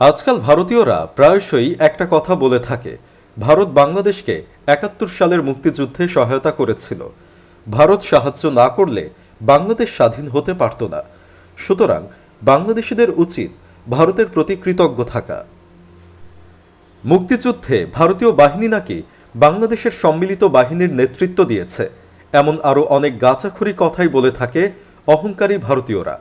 আজকাল ভারতীয়রা প্রায়শই একটা কথা বলে থাকে, ভারত বাংলাদেশকে একাত্তর সালের মুক্তিযুদ্ধে সহায়তা করেছিল। ভারত সাহায্য না করলে বাংলাদেশ স্বাধীন হতে পারত না। সুতরাং বাংলাদেশিদের উচিত ভারতের প্রতি কৃতজ্ঞ থাকা। মুক্তিযুদ্ধে ভারতীয় বাহিনী নাকি বাংলাদেশের সম্মিলিত বাহিনীর নেতৃত্ব দিয়েছে, এমন আরও অনেক গাঁচাখুরি কথাই বলে থাকে অহংকারী ভারতীয়রা।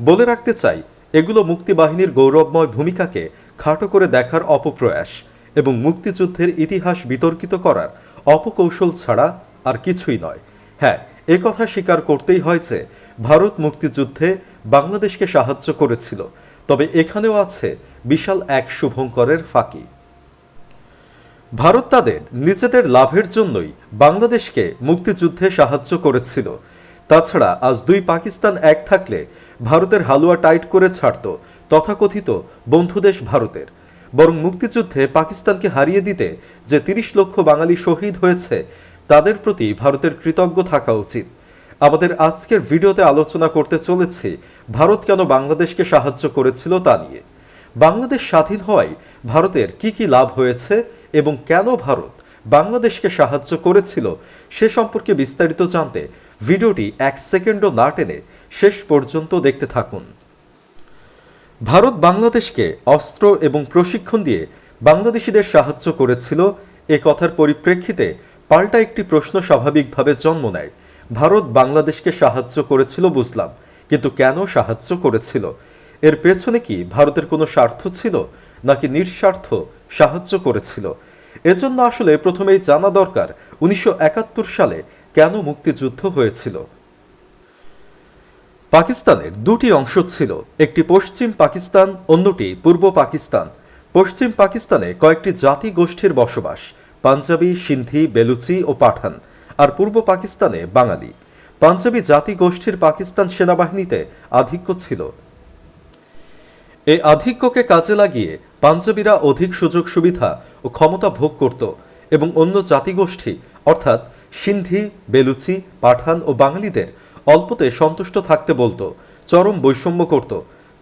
বলে রাখতে চাই এগুলো মুক্তিবাহিনীর গৌরবময় ভূমিকাকে খাটো করে দেখার অপপ্রয়াস এবং মুক্তিযুদ্ধের ইতিহাস বিতর্কিত করার অপকৌশল ছাড়া আর কিছুই নয়। হ্যাঁ এ কথা স্বীকার করতেই হয় যে, ভারত মুক্তিযুদ্ধে বাংলাদেশকে সাহায্য করেছিল, তবে এখানেও আছে বিশাল এক শুভঙ্করের ফাঁকি। ভারত তাদের নিজেদের লাভের জন্যই বাংলাদেশকে মুক্তিযুদ্ধে সাহায্য করেছিল। তাছাড়া আজ দুই পাকিস্তান এক থাকলে ভারতের হালুয়া টাইট করে ছাড়ত, তথাকথিত বন্ধুদেশ ভারতের। বরং মুক্তিযুদ্ধে পাকিস্তানকে হারিয়ে দিতে যে তিরিশ লক্ষ বাঙালি শহীদ হয়েছে, তাদের প্রতি ভারতের কৃতজ্ঞ থাকা উচিত। আমাদের আজকের ভিডিওতে আলোচনা করতে চলেছি, ভারত কেন বাংলাদেশকে সাহায্য করেছিল তা নিয়ে। বাংলাদেশ স্বাধীন হওয়ায় ভারতের কি কি লাভ হয়েছে এবং কেন ভারত বাংলাদেশকে সাহায্য করেছিল সে সম্পর্কে বিস্তারিত জানতে ভিডিওটি এক সেকেন্ডও না টেনে শেষ পর্যন্ত দেখতে থাকুন। ভারত বাংলাদেশকে অস্ত্র এবং প্রশিক্ষণ দিয়ে বাংলাদেশিদের সাহায্য করেছিল এ কথার পরিপ্রেক্ষিতে পাল্টা একটি প্রশ্ন স্বাভাবিকভাবে জন্ম নেয়। ভারত বাংলাদেশকে সাহায্য করেছিল বুঝলাম, কিন্তু কেন সাহায্য করেছিল? এর পেছনে কি ভারতের কোনো স্বার্থ ছিল নাকি নিঃস্বার্থ সাহায্য করেছিল? এজন্য আসলে প্রথমেই জানা দরকার উনিশশো সালে কেন মুক্তিযুদ্ধ হয়েছিল। পাকিস্তানের দুটি অংশ ছিল, একটি পশ্চিম পাকিস্তান, অন্যটি পূর্ব পাকিস্তান। পশ্চিম পাকিস্তানে কয়েকটি জাতি গোষ্ঠীর বসবাস, পাঞ্জাবি, সিন্ধি, বেলুচি ও পাঠান, আর পূর্ব পাকিস্তানে বাঙালি। পাঞ্জাবি জাতি গোষ্ঠীর পাকিস্তান সেনাবাহিনীতে আধিক্য ছিল। এই আধিক্যকে কাজে লাগিয়ে পাঞ্জাবিরা অধিক সুযোগ সুবিধা ও ক্ষমতা ভোগ করত এবং অন্য জাতিগোষ্ঠী, অর্থাৎ সিন্ধি, বেলুচি, পাঠান ও বাঙালিদের অল্পতে সন্তুষ্ট থাকতে বলতো, চরম বৈষম্য করত।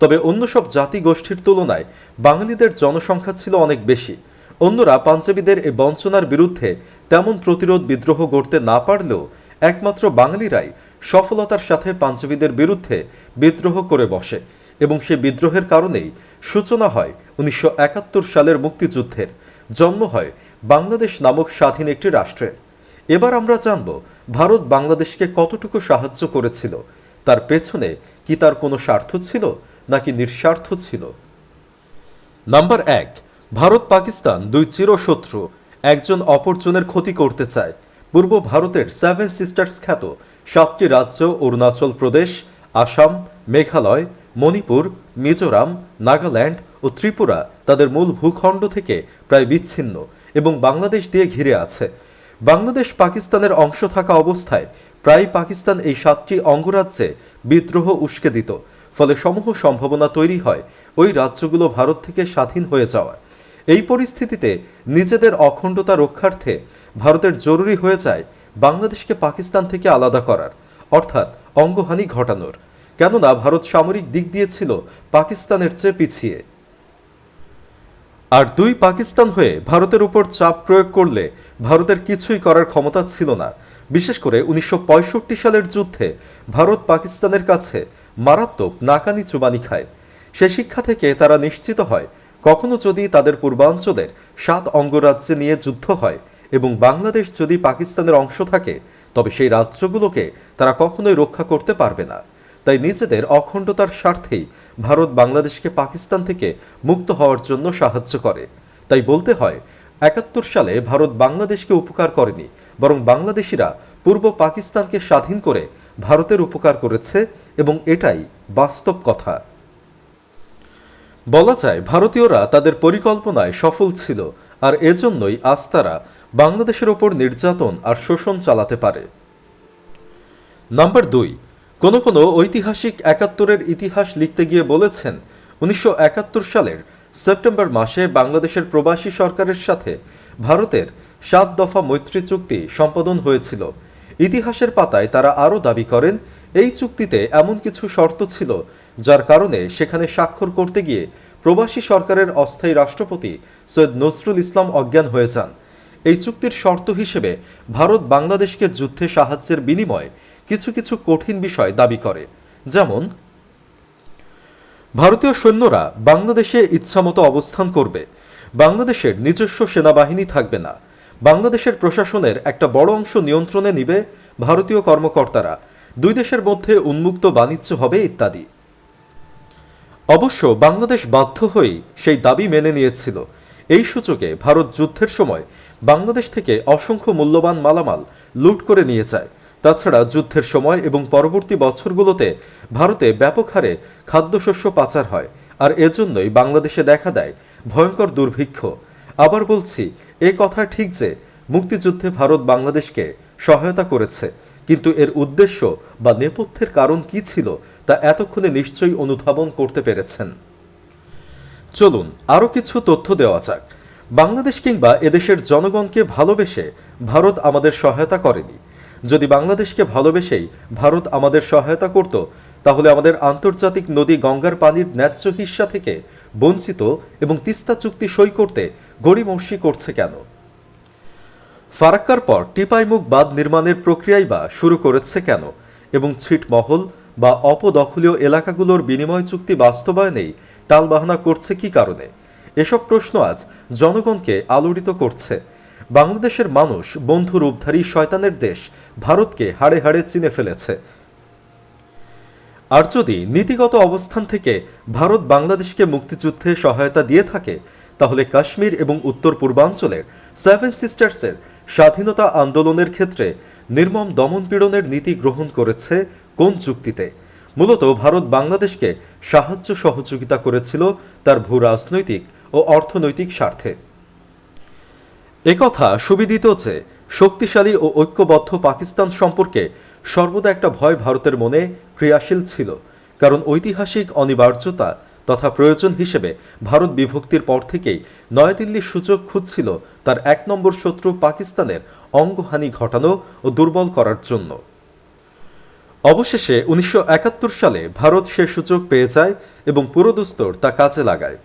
তবে অন্য সব জাতিগোষ্ঠীর তুলনায় বাঙালিদের জনসংখ্যা ছিল অনেক বেশি। অন্যরা পাঞ্জাবিদের এই বঞ্চনার বিরুদ্ধে তেমন প্রতিরোধ বিদ্রোহ গড়তে না পারলেও একমাত্র বাঙালিরাই সফলতার সাথে পাঞ্জাবিদের বিরুদ্ধে বিদ্রোহ করে বসে এবং সে বিদ্রোহের কারণেই সূচনা হয় উনিশশো একাত্তর সালের মুক্তিযুদ্ধের জন্ম হয় বাংলাদেশ নামক স্বাধীন একটি রাষ্ট্রের এবার আমরা জানব ভারত বাংলাদেশকে কতটুকু সাহায্য করেছিল, তার পেছনে কি তার কোনো স্বার্থ ছিল নাকি নিঃস্বার্থ ছিল? নাম্বার এক, ভারত পাকিস্তান দুই চিরশত্রু, একজন অপরজনের ক্ষতি করতে চায়। পূর্ব ভারতের সেভেন সিস্টার্স খ্যাত সাতটি রাজ্য, অরুণাচল প্রদেশ, আসাম, মেঘালয়, মণিপুর, মিজোরাম, নাগাল্যান্ড ও ত্রিপুরা তাদের মূল ভূখণ্ড থেকে প্রায় বিচ্ছিন্ন এবং বাংলাদেশ দিয়ে ঘিরে আছে। বাংলাদেশ পাকিস্তানের অংশ থাকা অবস্থায় প্রায় পাকিস্তান এই সাতটি অঙ্গরাজ্যে বিদ্রোহ উস্কে দিত, ফলে সমূহ সম্ভাবনা তৈরি হয় ওই রাজ্যগুলো ভারত থেকে স্বাধীন হয়ে যাওয়ার। এই পরিস্থিতিতে নিজেদের অখণ্ডতা রক্ষার্থে ভারতের জরুরি হয়ে যায় বাংলাদেশকে পাকিস্তান থেকে আলাদা করার, অর্থাৎ অঙ্গহানি ঘটানোর। কেননা ভারত সামরিক দিক দিয়ে ছিল পাকিস্তানের চেয়ে পিছিয়ে। আর দুই পাকিস্তান হয়ে ভারতের উপর চাপ প্রয়োগ করলে ভারতের কিছুই করার ক্ষমতা ছিল না। বিশেষ করে উনিশশো পঁয়ষট্টি সালের যুদ্ধে ভারত পাকিস্তানের কাছে মারাত্মক নাকানি চুবানি খায়। সে শিক্ষা থেকে তারা নিশ্চিত হয়, কখনো যদি তাদের পূর্বাঞ্চলের সাত অঙ্গরাজ্যে নিয়ে যুদ্ধ হয় এবং বাংলাদেশ যদি পাকিস্তানের অংশ থাকে, তবে সেই রাজ্যগুলোকে তারা কখনোই রক্ষা করতে পারবে না। তাই নিজেদের অখণ্ডতার স্বার্থেই ভারত বাংলাদেশকে পাকিস্তান থেকে মুক্ত হওয়ার জন্য সাহায্য করে। তাই বলতে হয়, একাত্তর সালে ভারত বাংলাদেশকে উপকার করেনি, বরং বাংলাদেশিরা পূর্ব পাকিস্তানকে স্বাধীন করে ভারতের উপকার করেছে এবং এটাই বাস্তব কথা। বলা যায়, ভারতীয়রা তাদের পরিকল্পনায় সফল ছিল আর এজন্যই আজ তারা বাংলাদেশের ওপর নির্যাতন আর শোষণ চালাতে পারে। নাম্বার দুই কোনো কোনো ঐতিহাসিক একাত্তরের ইতিহাস লিখতে গিয়ে বলেছেন, উনিশশো একাত্তর সালের সেপ্টেম্বর মাসে বাংলাদেশের প্রবাসী সরকারের সাথে ভারতের সাত দফা মৈত্রী চুক্তি সম্পাদন হয়েছিল। ইতিহাসের পাতায় তারা আরও দাবি করেন, এই চুক্তিতে এমন কিছু শর্ত ছিল যার কারণে সেখানে স্বাক্ষর করতে গিয়ে প্রবাসী সরকারের অস্থায়ী রাষ্ট্রপতি সৈয়দ নজরুল ইসলাম অজ্ঞান হয়ে যান। এই চুক্তির শর্ত হিসেবে ভারত বাংলাদেশকে যুদ্ধে সাহায্যের বিনিময়ে কিছু কিছু কঠিন বিষয় দাবি করে। যেমন, ভারতীয় সৈন্যরা বাংলাদেশে ইচ্ছামতো অবস্থান করবে। বাংলাদেশের নিজস্ব সেনাবাহিনী থাকবে না। বাংলাদেশের প্রশাসনের একটা বড় অংশ নিয়ন্ত্রণে নিবে ভারতীয় কর্মকর্তারা। দুই দেশের মধ্যে উন্মুক্ত বাণিজ্য হবে ইত্যাদি। অবশ্য বাংলাদেশ বাধ্য হয়েই সেই দাবি মেনে নিয়েছিল। এই সূচকে ভারত যুদ্ধের সময় বাংলাদেশ থেকে অসংখ্য মূল্যবান মালামাল লুট করে নিয়ে যায়। তাছাড়া যুদ্ধের সময় এবং পরবর্তী বছরগুলোতে ভারতে ব্যাপক হারে খাদ্যশস্য পাচার হয়, আর এজন্যই বাংলাদেশে দেখা দেয় ভয়ঙ্কর দুর্ভিক্ষ। আবার বলছি, এ কথা ঠিক যে মুক্তিযুদ্ধে ভারত বাংলাদেশকে সহায়তা করেছে, কিন্তু এর উদ্দেশ্য বা নেপথ্যের কারণ কি ছিল তা এতক্ষণে নিশ্চয়ই অনুধাবন করতে পেরেছেন। চলুন, আরও কিছু তথ্য দেওয়া যাক। বাংলাদেশ কিংবা এদেশের জনগণকে ভালোবেসে ভারত আমাদের সহায়তা করেনি। যদি বাংলাদেশকে ভালোবেসেই ভারত আমাদের সহায়তা করত, তাহলে আমাদের আন্তর্জাতিক নদী গঙ্গার পানির ন্যায্য হিস্সা থেকে বঞ্চিত এবং তিস্তা চুক্তি সই করতে গড়িমসি করছে কেন? ফারাক্কার পর টিপাইমুখ বাঁধ নির্মাণের প্রক্রিয়াই বা শুরু করেছে কেন? এবং ছিটমহল বা অপদখলীয় এলাকাগুলোর বিনিময় চুক্তি বাস্তবায়নেই টালবাহানা করছে কি কারণে? এসব প্রশ্ন আজ জনগণকে আলোড়িত করছে বাংলাদেশের মানুষ বন্ধু রূপধারী শয়তানের দেশ ভারতকে হাড়ে হাড়ে চিনে ফেলেছে। আর যদি নীতিগত অবস্থান থেকে ভারত বাংলাদেশকে মুক্তিযুদ্ধে সহায়তা দিয়ে থাকে, তাহলে কাশ্মীর এবং উত্তর পূর্বাঞ্চলের সেভেন সিস্টার্সের স্বাধীনতা আন্দোলনের ক্ষেত্রে নির্মম দমনপীড়নের নীতি গ্রহণ করেছে কোন চুক্তিতে মূলত ভারত বাংলাদেশকে সাহায্য সহযোগিতা করেছিল তার ভূ রাজনৈতিক ও অর্থনৈতিক স্বার্থে। একথা সুবিদিত যে, শক্তিশালী ও ঐক্যবদ্ধ পাকিস্তান সম্পর্কে সর্বদা একটা ভয় ভারতের মনে ক্রিয়াশীল ছিল, কারণ ঐতিহাসিক অনিবার্যতা তথা প্রয়োজন হিসেবে ভারত বিভক্তির পর থেকেই নয়াদিল্লির সুযোগ খুঁজছিল তার এক নম্বর শত্রু পাকিস্তানের অঙ্গহানি ঘটানো ও দুর্বল করার জন্য। অবশেষে উনিশশো একাত্তর সালে ভারত সে সুযোগ পেয়ে যায় এবং পুরোদস্তর তা কাজে লাগায়।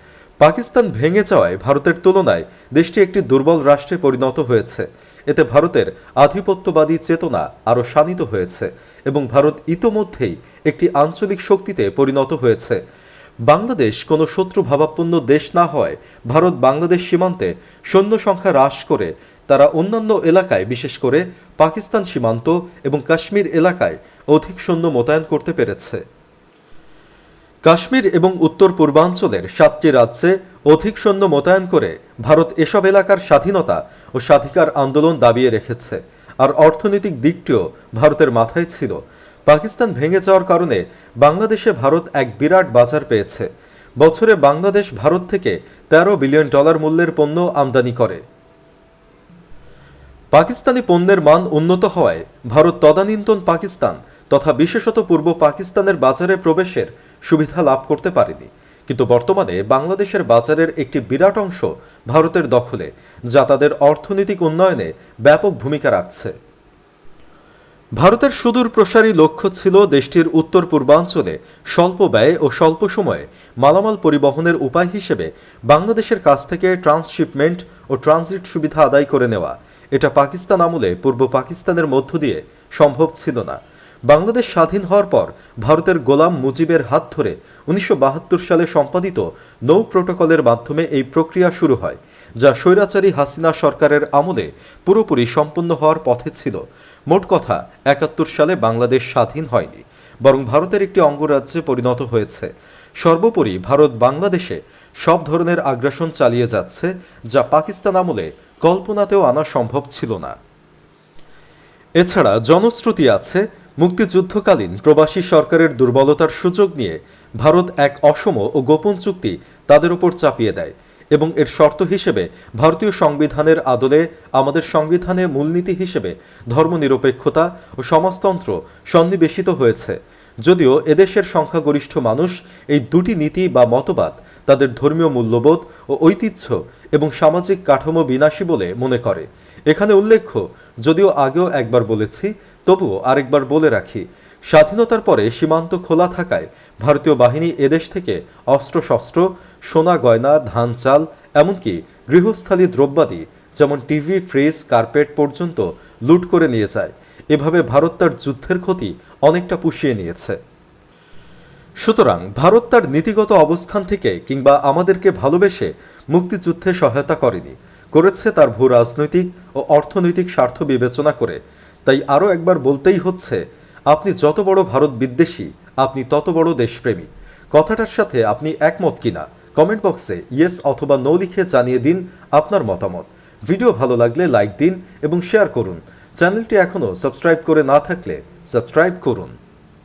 পাকিস্তান ভেঙে যাওয়ায় ভারতের তুলনায় দেশটি একটি দুর্বল রাষ্ট্রে পরিণত হয়েছে। এতে ভারতের আধিপত্যবাদী চেতনা আরও শানিত হয়েছে এবং ভারত ইতোমধ্যেই একটি আঞ্চলিক শক্তিতে পরিণত হয়েছে। বাংলাদেশ কোনো শত্রু ভাবাপন্ন দেশ না হয় ভারত বাংলাদেশ সীমান্তে সৈন্য সংখ্যা হ্রাস করে, তারা অন্যান্য এলাকায় বিশেষ করে পাকিস্তান সীমান্ত এবং কাশ্মীর এলাকায় অধিক সৈন্য মোতায়েন করতে পেরেছে। কাশ্মীর এবং উত্তর পূর্বাঞ্চলের সাতটি রাজ্যে অধিক সৈন্য মোতায়েন করে ভারত এসব এলাকার স্বাধীনতা ও স্বাধিকার আন্দোলন দাবিয়ে রেখেছে। আর অর্থনৈতিক দিকটিও ভারতের মাথায় ছিল। পাকিস্তান ভেঙে যাওয়ার কারণে বাংলাদেশে ভারত এক বিরাট বাজার পেয়েছে। বছরে বাংলাদেশ ভারত থেকে তেরো বিলিয়ন ডলার মূল্যের পণ্য আমদানি করে। পাকিস্তানি পণ্যের মান উন্নত হওয়ায় ভারত তদানীন্তন পাকিস্তান তথা বিশেষত পূর্ব পাকিস্তানের বাজারে প্রবেশের সুবিধা লাভ করতে পারেনি। কিন্তু বর্তমানে বাংলাদেশের বাজারের একটি বিরাট অংশ ভারতের দখলে, যা তাদের অর্থনৈতিক উন্নয়নে ব্যাপক ভূমিকা রাখছে। ভারতের সুদূর প্রসারী লক্ষ্য ছিল দেশটির উত্তর পূর্বাঞ্চলে স্বল্প ব্যয়ে ও স্বল্প সময়ে মালামাল পরিবহনের উপায় হিসেবে বাংলাদেশের কাছ থেকে ট্রান্সশিপমেন্ট ও ট্রানজিট সুবিধা আদায় করে নেওয়া। এটা পাকিস্তান আমলে পূর্ব পাকিস্তানের মধ্য দিয়ে সম্ভব ছিল না। বাংলাদেশ স্বাধীন হওয়ার পর ভারতের গোলাম মুজিবের হাত ধরে উনিশশো বাহাত্তর সালে সম্পাদিত নৌ প্রোটোকলের মাধ্যমে এই প্রক্রিয়া শুরু হয়, যা স্বৈরাচারী হাসিনা সরকারের আমলে পুরোপুরি সম্পন্ন হওয়ার পথে ছিল। মোট কথা, একাত্তর সালে বাংলাদেশ স্বাধীন হয়নি, বরং ভারতের একটি অঙ্গরাজ্যে পরিণত হয়েছে। সর্বোপরি ভারত বাংলাদেশে সব ধরনের আগ্রাসন চালিয়ে যাচ্ছে, যা পাকিস্তান আমলে কল্পনাতেও আনা সম্ভব ছিল না। এছাড়া জনশ্রুতি আছে মুক্তিযুদ্ধকালীন প্রবাসী সরকারের দুর্বলতার সুযোগ নিয়ে ভারত এক অসম ও গোপন চুক্তি তাদের উপর চাপিয়ে দেয় এবং এর শর্ত হিসেবে ভারতীয় সংবিধানের আদলে আমাদের সংবিধানে মূলনীতি হিসেবে ধর্মনিরপেক্ষতা ও সমাজতন্ত্র সন্নিবেশিত হয়েছে। যদিও এদেশের সংখ্যাগরিষ্ঠ মানুষ এই দুটি নীতি বা মতবাদ তাদের ধর্মীয় মূল্যবোধ ও ঐতিহ্য এবং সামাজিক কাঠামো বিনাশী বলে মনে করে। এখানে উল্লেখ্য, যদিও আগেও একবার বলেছি তবুও আরেকবার বলে রাখি, স্বাধীনতার পরে সীমান্ত খোলা থাকায় ভারতীয় বাহিনী এদেশ থেকে অস্ত্রশস্ত্র, সোনা গয়না, ধান চাল, এমনকি গৃহস্থালী দ্রব্যাদি, যেমন টিভি, ফ্রিজ, কার্পেট পর্যন্ত লুট করে নিয়ে যায়। এভাবে ভারত তার যুদ্ধের ক্ষতি অনেকটা পুষিয়ে নিয়েছে। সুতরাং ভারত তার নীতিগত অবস্থান থেকে কিংবা আমাদেরকে ভালোবেসে মুক্তিযুদ্ধে সহায়তা করেনি, করেছে তার ভূ রাজনৈতিক ও অর্থনৈতিক স্বার্থ বিবেচনা করে। তাই আরও একবার বলতেই হচ্ছে, আপনি যত বড় ভারত বিদ্বেষী, আপনি তত বড় দেশপ্রেমী। কথাটার সাথে আপনি একমত কিনা, কমেন্ট বক্সে ইয়েস অথবা নো লিখে জানিয়ে দিন আপনার মতামত। ভিডিও ভালো লাগলে লাইক দিন এবং শেয়ার করুন। চ্যানেলটি এখনও সাবস্ক্রাইব করে না থাকলে সাবস্ক্রাইব করুন।